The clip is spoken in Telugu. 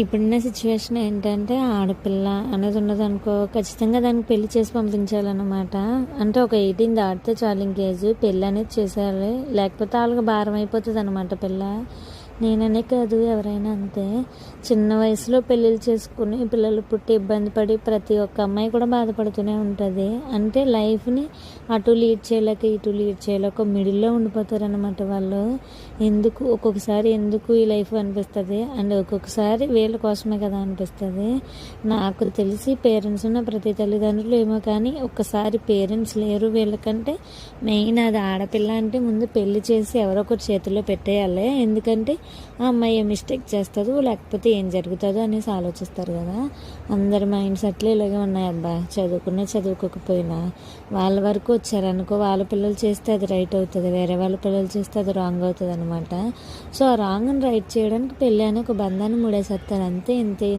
ఇప్పుడున్న సిచ్యువేషన్ ఏంటంటే ఆడపిల్ల అనేది ఉన్నదనుకో ఖచ్చితంగా దానికి పెళ్ళి చేసి పంపించాలన్నమాట. అంటే ఒక ఎయిటీన్ దాటితే చాలు ఇంకేజ్ పెళ్ళి అనేది చేసేయాలి. లేకపోతే వాళ్ళకి భారం అయిపోతుంది అనమాట పిల్ల. నేననే కాదు ఎవరైనా అంతే. చిన్న వయసులో పెళ్ళిళ్ళు చేసుకుని పిల్లలు పుట్టి ఇబ్బంది పడి ప్రతి ఒక్క అమ్మాయి కూడా బాధపడుతూనే ఉంటుంది. అంటే లైఫ్ని అటు లీడ్ చేయలేక ఇటు లీడ్ చేయలేక మిడిల్లో ఉండిపోతారనమాట వాళ్ళు. ఎందుకు? ఒక్కొక్కసారి ఎందుకు ఈ లైఫ్ అనిపిస్తుంది? అండ్ ఒక్కొక్కసారి వీళ్ళ కోసమే కదా అనిపిస్తుంది. నాకు తెలిసి పేరెంట్స్ ఉన్న ప్రతి తల్లిదండ్రులు ఏమో కానీ ఒక్కసారి పేరెంట్స్ లేరు వీళ్ళకంటే. మెయిన్ అది ఆడపిల్ల అంటే ముందు పెళ్ళి చేసి ఎవరో ఒకరి చేతిలో పెట్టేయాలి. ఎందుకంటే ఆ అమ్మాయి ఏ మిస్టేక్ చేస్తుందో లేకపోతే ఏం జరుగుతుందో అనేసి ఆలోచిస్తారు కదా. అందరి మైండ్ సెట్లు ఇలాగే ఉన్నాయి అబ్బా చదువుకున్నా చదువుకోకపోయినా. వాళ్ళ వరకు వచ్చారనుకో వాళ్ళ పిల్లలు చేస్తే అది రైట్ అవుతుంది వేరే వాళ్ళ పిల్లలు చేస్తే అది రాంగ్ అవుతుంది అనమాట సో ఆ రాంగ్ని రైట్ చేయడానికి పెళ్ళి అని ఒక బంధాన్ని ముడేసేస్తారు అంతే ఇంతే.